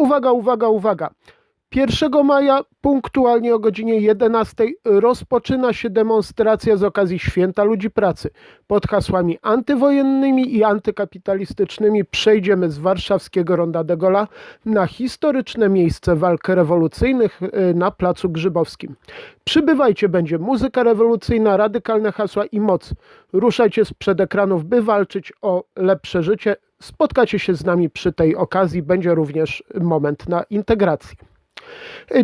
Uwaga, uwaga, uwaga. 1 maja punktualnie o godzinie 11 rozpoczyna się demonstracja z okazji Święta Ludzi Pracy. Pod hasłami antywojennymi i antykapitalistycznymi przejdziemy z warszawskiego Ronda de Gola na historyczne miejsce walk rewolucyjnych y, na Placu Grzybowskim. Przybywajcie, będzie muzyka rewolucyjna, radykalne hasła i moc. Ruszajcie sprzed ekranów, by walczyć o lepsze życie. Spotkacie się z nami przy tej okazji. Będzie również moment na integrację.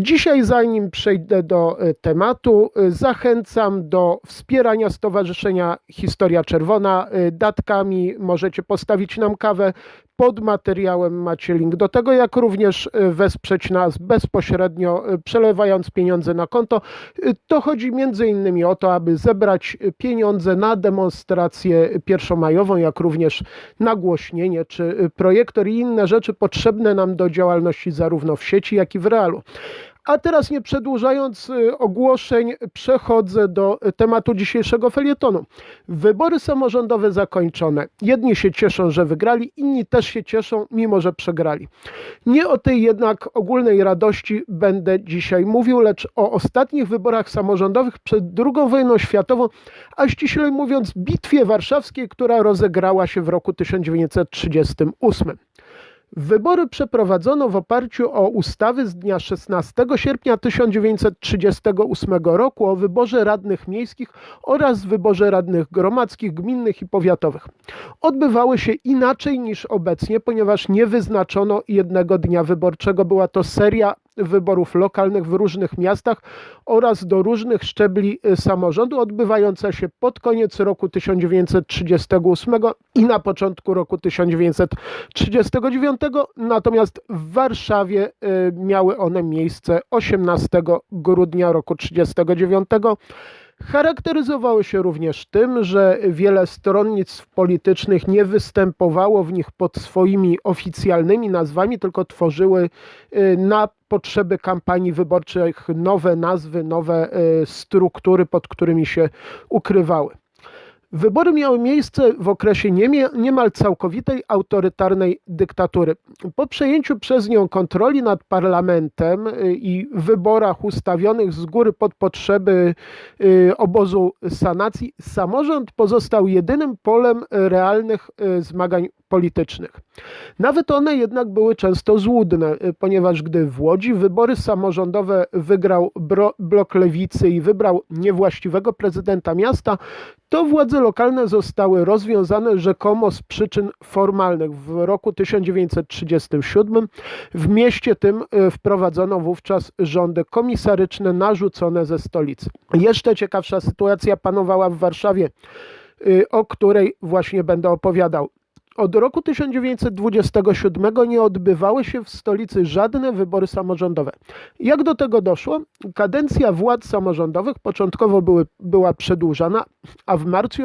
Dzisiaj, zanim przejdę do e, tematu, e, zachęcam do wspierania Stowarzyszenia Historia Czerwona e, datkami. Możecie postawić nam kawę. Pod materiałem macie link do tego, jak również wesprzeć nas bezpośrednio, przelewając pieniądze na konto. To chodzi między innymi o to, aby zebrać pieniądze na demonstrację pierwszomajową, jak również nagłośnienie czy projektor i inne rzeczy potrzebne nam do działalności zarówno w sieci, jak i w realu. A teraz nie przedłużając y, ogłoszeń, przechodzę do tematu dzisiejszego felietonu. Wybory samorządowe zakończone. Jedni się cieszą, że wygrali, inni też się cieszą, mimo że przegrali. Nie o tej jednak ogólnej radości będę dzisiaj mówił, lecz o ostatnich wyborach samorządowych przed II wojną światową, a ściślej mówiąc bitwie warszawskiej, która rozegrała się w roku 1938. Wybory przeprowadzono w oparciu o ustawy z dnia 16 sierpnia 1938 roku o wyborze radnych miejskich oraz wyborze radnych gromadzkich, gminnych i powiatowych. Odbywały się inaczej niż obecnie, ponieważ nie wyznaczono jednego dnia wyborczego. Była to seria wyborów lokalnych w różnych miastach oraz do różnych szczebli y, samorządu, odbywająca się pod koniec roku 1938 i na początku roku 1939. Natomiast w Warszawie y, miały one miejsce 18 grudnia roku 1939. Charakteryzowały się również tym, że wiele stronnictw politycznych nie występowało w nich pod swoimi oficjalnymi nazwami, tylko tworzyły y, na potrzeby kampanii wyborczych nowe nazwy, nowe y, struktury, pod którymi się ukrywały. Wybory miały miejsce w okresie niemal całkowitej autorytarnej dyktatury. Po przejęciu przez nią kontroli nad parlamentem y, i wyborach ustawionych z góry pod potrzeby y, obozu sanacji, samorząd pozostał jedynym polem realnych y, zmagań politycznych. Nawet one jednak były często złudne, ponieważ gdy w Łodzi wybory samorządowe wygrał blok lewicy i wybrał niewłaściwego prezydenta miasta, to władze lokalne zostały rozwiązane rzekomo z przyczyn formalnych. W roku 1937 w mieście tym e, wprowadzono wówczas rządy komisaryczne narzucone ze stolicy. Jeszcze ciekawsza sytuacja panowała w Warszawie, e, o której właśnie będę opowiadał. Od roku 1927 nie odbywały się w stolicy żadne wybory samorządowe. Jak do tego doszło? Kadencja władz samorządowych początkowo były, była przedłużana, a w marcu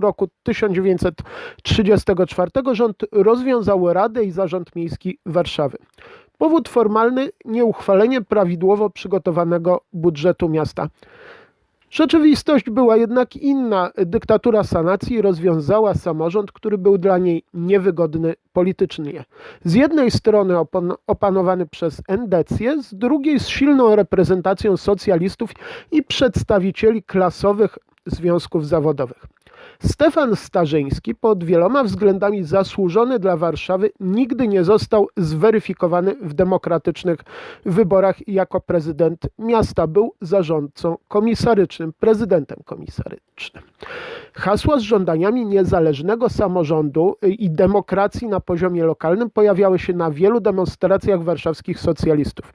roku 1934 rząd rozwiązał Radę i Zarząd Miejski Warszawy. Powód formalny nieuchwalenie prawidłowo przygotowanego budżetu miasta. Rzeczywistość była jednak inna. Dyktatura sanacji rozwiązała samorząd, który był dla niej niewygodny politycznie. Z jednej strony opan opanowany przez endecję, z drugiej z silną reprezentacją socjalistów i przedstawicieli klasowych związków zawodowych. Stefan Starzyński, pod wieloma względami zasłużony dla Warszawy, nigdy nie został zweryfikowany w demokratycznych wyborach jako prezydent miasta. Był zarządcą komisarycznym, prezydentem komisarycznym. Hasła z żądaniami niezależnego samorządu i demokracji na poziomie lokalnym pojawiały się na wielu demonstracjach warszawskich socjalistów.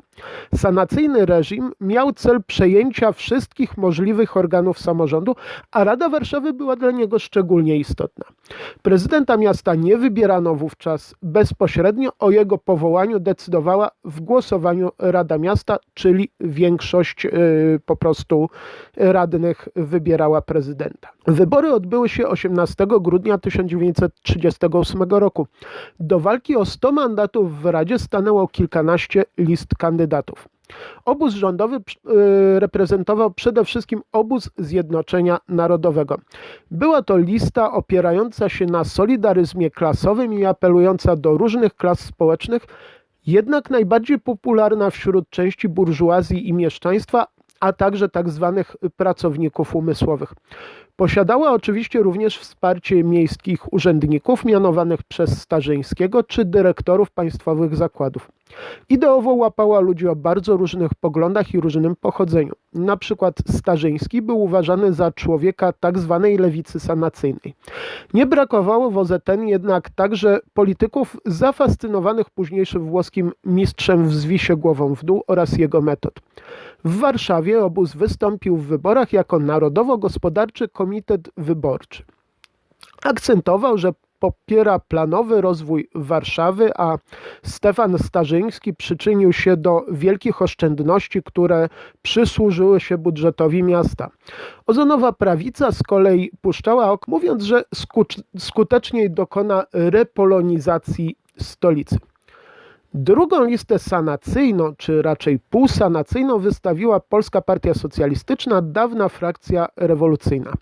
Sanacyjny reżim miał cel przejęcia wszystkich możliwych organów samorządu, a Rada Warszawy była dla niego szczególnie istotna. Prezydenta miasta nie wybierano wówczas bezpośrednio, o jego powołaniu decydowała w głosowaniu Rada Miasta, czyli większość y, po prostu radnych wybierała prezydenta. Wybory odbyły się 18 grudnia 1938 roku. Do walki o 100 mandatów w Radzie stanęło kilkanaście list kandydatów. Obóz rządowy y, reprezentował przede wszystkim obóz Zjednoczenia Narodowego. Była to lista opierająca się na solidaryzmie klasowym i apelująca do różnych klas społecznych, Jednak najbardziej popularna wśród części burżuazji i mieszczaństwa, a także tak zwanych pracowników umysłowych. Posiadała oczywiście również wsparcie miejskich urzędników mianowanych przez Starzyńskiego czy dyrektorów państwowych zakładów. Ideowo łapała ludzi o bardzo różnych poglądach i różnym pochodzeniu. Na przykład Starzyński był uważany za człowieka tak zwanej lewicy sanacyjnej. Nie brakowało w OZN jednak także polityków zafascynowanych późniejszym włoskim mistrzem w zwisie głową w dół oraz jego metod. W Warszawie obóz wystąpił w wyborach jako Narodowo-Gospodarczy Komitet Wyborczy. Akcentował, że popiera planowy rozwój Warszawy, a Stefan Starzyński przyczynił się do wielkich oszczędności, które przysłużyły się budżetowi miasta. Ozonowa prawica z kolei puszczała ok, mówiąc, że skuteczniej dokona repolonizacji stolicy. Drugą listę sanacyjną, czy raczej półsanacyjną, wystawiła Polska Partia Socjalistyczna, dawna frakcja rewolucyjna.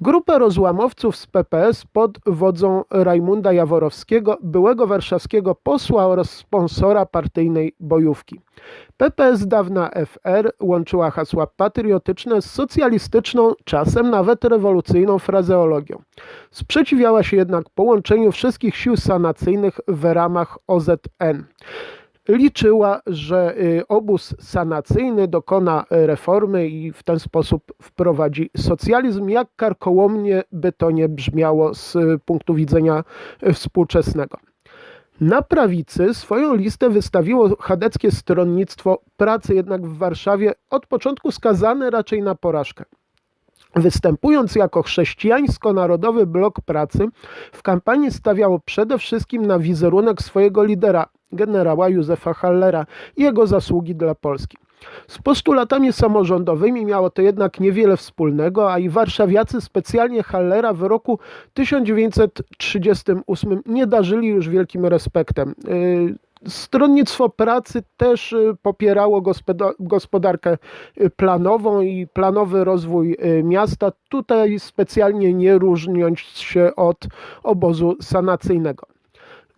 Grupę rozłamowców z PPS pod wodzą Rajmunda Jaworowskiego, byłego warszawskiego posła oraz sponsora partyjnej bojówki. PPS dawna FR łączyła hasła patriotyczne z socjalistyczną, czasem nawet rewolucyjną frazeologią. Sprzeciwiała się jednak połączeniu wszystkich sił sanacyjnych w ramach OZN liczyła, że y, obóz sanacyjny dokona reformy i w ten sposób wprowadzi socjalizm, jak karkołomnie by to nie brzmiało z punktu widzenia współczesnego. Na prawicy swoją listę wystawiło chadeckie stronnictwo pracy, jednak w Warszawie od początku skazane raczej na porażkę. Występując jako chrześcijańsko-narodowy blok pracy, w kampanii stawiało przede wszystkim na wizerunek swojego lidera, generała Józefa Hallera i jego zasługi dla Polski. Z postulatami samorządowymi miało to jednak niewiele wspólnego, a i warszawiacy specjalnie Hallera w roku 1938 nie darzyli już wielkim respektem. Y, stronnictwo pracy też y, popierało gospodarkę y, planową i planowy rozwój miasta, tutaj specjalnie nie różniąc się od obozu sanacyjnego.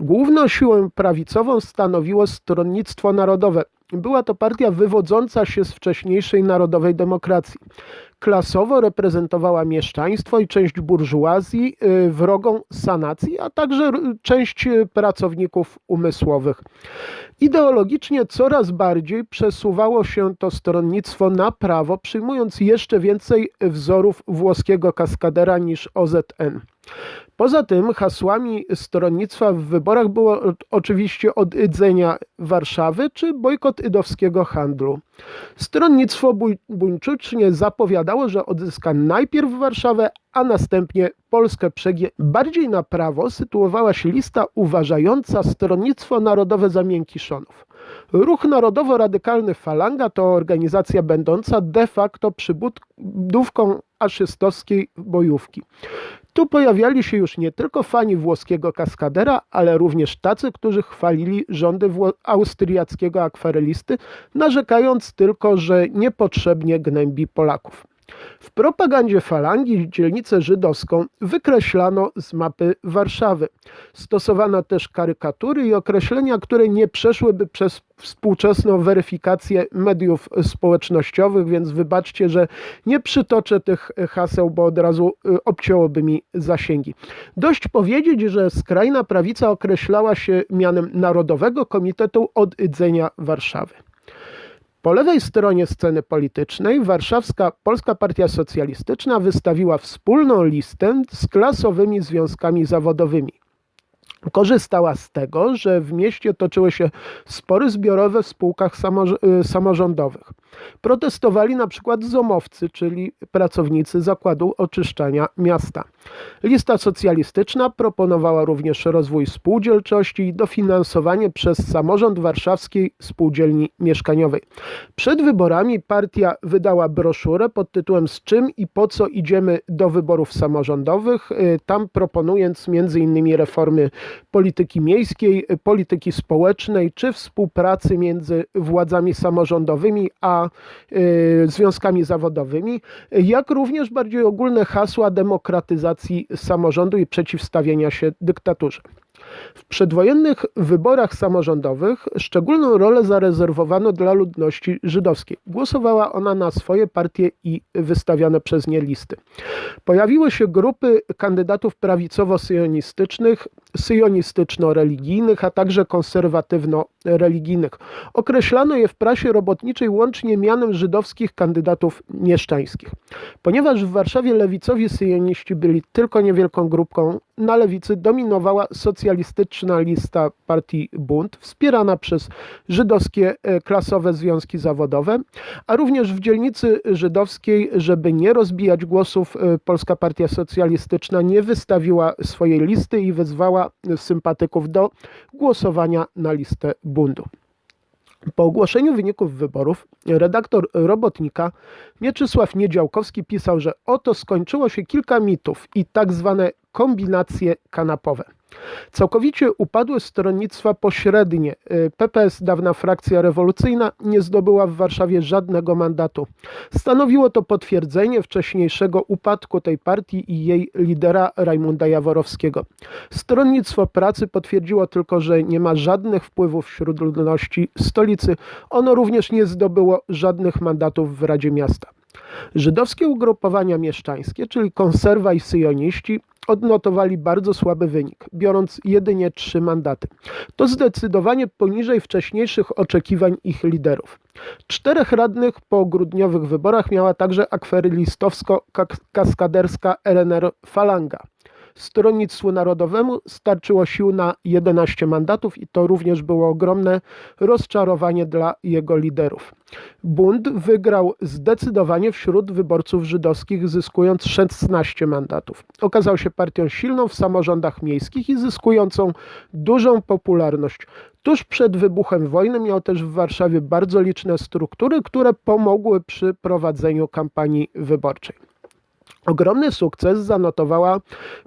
Główną siłę prawicową stanowiło Stronnictwo Narodowe. Była to partia wywodząca się z wcześniejszej narodowej demokracji. Klasowo reprezentowała mieszczaństwo i część burżuazji, y, wrogą sanacji, a także część pracowników umysłowych. Ideologicznie coraz bardziej przesuwało się to stronnictwo na prawo, przyjmując jeszcze więcej wzorów włoskiego kaskadera niż OZN. Poza tym hasłami stronnictwa w wyborach było oczywiście odydzenia Warszawy czy bojkot idowskiego handlu. Stronnictwo buńczucznie zapowiadało, że odzyska najpierw Warszawę, a następnie Polskę przegie. Bardziej na prawo sytuowała się lista uważająca Stronnictwo Narodowe za Miękiszonów. Ruch Narodowo-Radykalny Falanga to organizacja będąca de facto przybudówką aszystowskiej bojówki. Tu pojawiali się już nie tylko fani włoskiego kaskadera, ale również tacy, którzy chwalili rządy austriackiego akwarelisty, narzekając tylko, że niepotrzebnie gnębi Polaków. W propagandzie falangi dzielnicę żydowską wykreślano z mapy Warszawy. Stosowano też karykatury i określenia, które nie przeszłyby przez współczesną weryfikację mediów społecznościowych, więc wybaczcie, że nie przytoczę tych haseł, bo od razu y, obcięłoby mi zasięgi. Dość powiedzieć, że skrajna prawica określała się mianem Narodowego Komitetu Odydzenia Warszawy. Po lewej stronie sceny politycznej warszawska Polska Partia Socjalistyczna wystawiła wspólną listę z klasowymi związkami zawodowymi. Korzystała z tego, że w mieście toczyły się spory zbiorowe w spółkach y, samorządowych. Protestowali na przykład zomowcy, czyli pracownicy zakładu oczyszczania miasta. Lista socjalistyczna proponowała również rozwój spółdzielczości i dofinansowanie przez samorząd warszawskiej spółdzielni mieszkaniowej. Przed wyborami partia wydała broszurę pod tytułem Z czym i po co idziemy do wyborów samorządowych, y, tam proponując m.in. reformy polityki miejskiej, polityki społecznej czy współpracy między władzami samorządowymi a y, związkami zawodowymi, jak również bardziej ogólne hasła demokratyzacji samorządu i przeciwstawienia się dyktaturze. W przedwojennych wyborach samorządowych szczególną rolę zarezerwowano dla ludności żydowskiej. Głosowała ona na swoje partie i wystawione przez nie listy. Pojawiły się grupy kandydatów prawicowo-syjonistycznych, syjonistyczno-religijnych, a także konserwatywno-religijnych. Określano je w prasie robotniczej łącznie mianem żydowskich kandydatów mieszczańskich. Ponieważ w Warszawie lewicowi syjoniści byli tylko niewielką grupką, na lewicy dominowała socjalistyczna lista partii Bund, wspierana przez żydowskie e, klasowe związki zawodowe, a również w dzielnicy żydowskiej, żeby nie rozbijać głosów, e, Polska Partia Socjalistyczna nie wystawiła swojej listy i wezwała sympatyków do głosowania na listę Bundu. Po ogłoszeniu wyników wyborów redaktor Robotnika Mieczysław Niedziałkowski pisał, że oto skończyło się kilka mitów i tak zwane kombinacje kanapowe. Całkowicie upadły stronnictwa pośrednie. Y, PPS, dawna frakcja rewolucyjna, nie zdobyła w Warszawie żadnego mandatu. Stanowiło to potwierdzenie wcześniejszego upadku tej partii i jej lidera Rajmunda Jaworowskiego. Stronnictwo pracy potwierdziło tylko, że nie ma żadnych wpływów wśród ludności stolicy. Ono również nie zdobyło żadnych mandatów w Radzie Miasta. Żydowskie ugrupowania mieszczańskie, czyli konserwa i syjoniści, odnotowali bardzo słaby wynik, biorąc jedynie trzy mandaty. To zdecydowanie poniżej wcześniejszych oczekiwań ich liderów. Czterech radnych po grudniowych wyborach miała także akwerylistowsko-kaskaderska RNR Falanga. Stronnictwu Narodowemu starczyło sił na 11 mandatów i to również było ogromne rozczarowanie dla jego liderów. Bund wygrał zdecydowanie wśród wyborców żydowskich, zyskując 16 mandatów. Okazał się partią silną w samorządach miejskich i zyskującą dużą popularność. Tuż przed wybuchem wojny miał też w Warszawie bardzo liczne struktury, które pomogły przy prowadzeniu kampanii wyborczej. Ogromny sukces zanotowała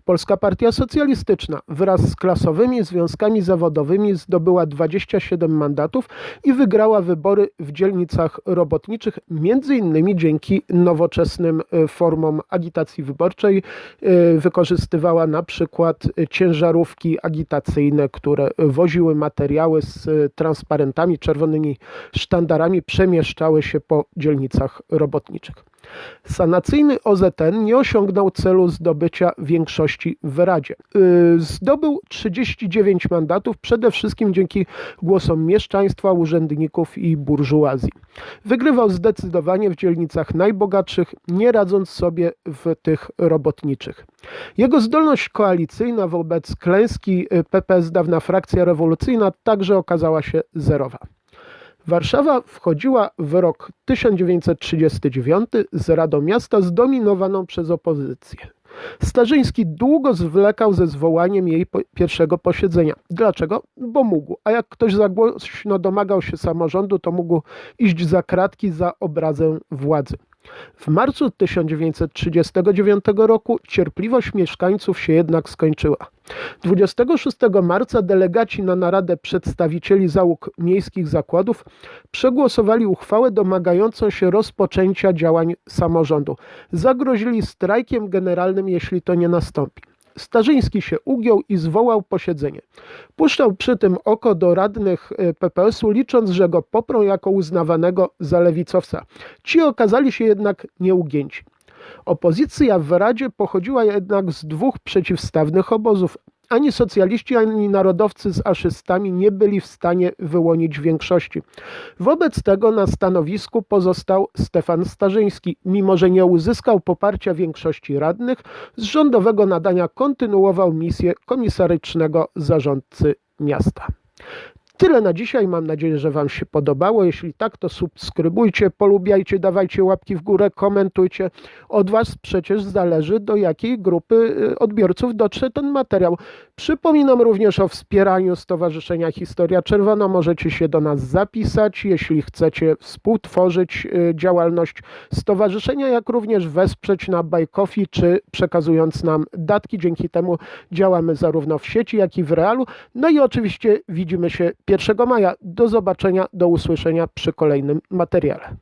Polska Partia Socjalistyczna. Wraz z klasowymi związkami zawodowymi zdobyła 27 mandatów i wygrała wybory w dzielnicach robotniczych, między innymi dzięki nowoczesnym e, formom agitacji wyborczej. E, wykorzystywała na przykład ciężarówki agitacyjne, które woziły materiały z transparentami, czerwonymi sztandarami, przemieszczały się po dzielnicach robotniczych. Sanacyjny OZN nie osiągnął celu zdobycia większości w Radzie. Y, zdobył 39 mandatów, przede wszystkim dzięki głosom mieszczaństwa, urzędników i burżuazji. Wygrywał zdecydowanie w dzielnicach najbogatszych, nie radząc sobie w tych robotniczych. Jego zdolność koalicyjna wobec klęski PPS, dawna frakcja rewolucyjna, także okazała się zerowa. Warszawa wchodziła w rok 1939 z Radą Miasta zdominowaną przez opozycję. Starzyński długo zwlekał ze zwołaniem jej pierwszego posiedzenia. Dlaczego? Bo mógł. A jak ktoś za głośno domagał się samorządu, to mógł iść za kratki za obrazę władzy. W marcu 1939 roku cierpliwość mieszkańców się jednak skończyła. 26 marca delegaci na naradę przedstawicieli załóg miejskich zakładów przegłosowali uchwałę domagającą się rozpoczęcia działań samorządu. Zagrozili strajkiem generalnym, jeśli to nie nastąpi. Starzyński się ugiął i zwołał posiedzenie. Puszczał przy tym oko do radnych e, PPS-u, licząc, że go poprą jako uznawanego za lewicowca. Ci okazali się jednak nieugięci. Opozycja w Radzie pochodziła jednak z dwóch przeciwstawnych obozów. Ani socjaliści, ani narodowcy z aszystami nie byli w stanie wyłonić większości. Wobec tego na stanowisku pozostał Stefan Starzyński. Mimo, że nie uzyskał poparcia większości radnych, z rządowego nadania kontynuował misję komisarycznego zarządcy miasta. Tyle na dzisiaj. Mam nadzieję, że Wam się podobało. Jeśli tak, to subskrybujcie, polubiajcie, dawajcie łapki w górę, komentujcie. Od Was przecież zależy, do jakiej grupy y, odbiorców dotrze ten materiał. Przypominam również o wspieraniu Stowarzyszenia Historia Czerwona. Możecie się do nas zapisać, jeśli chcecie współtworzyć y, działalność stowarzyszenia, jak również wesprzeć na Coffee, czy przekazując nam datki. Dzięki temu działamy zarówno w sieci, jak i w realu. No i oczywiście widzimy się 1 maja. Do zobaczenia, do usłyszenia przy kolejnym materiale.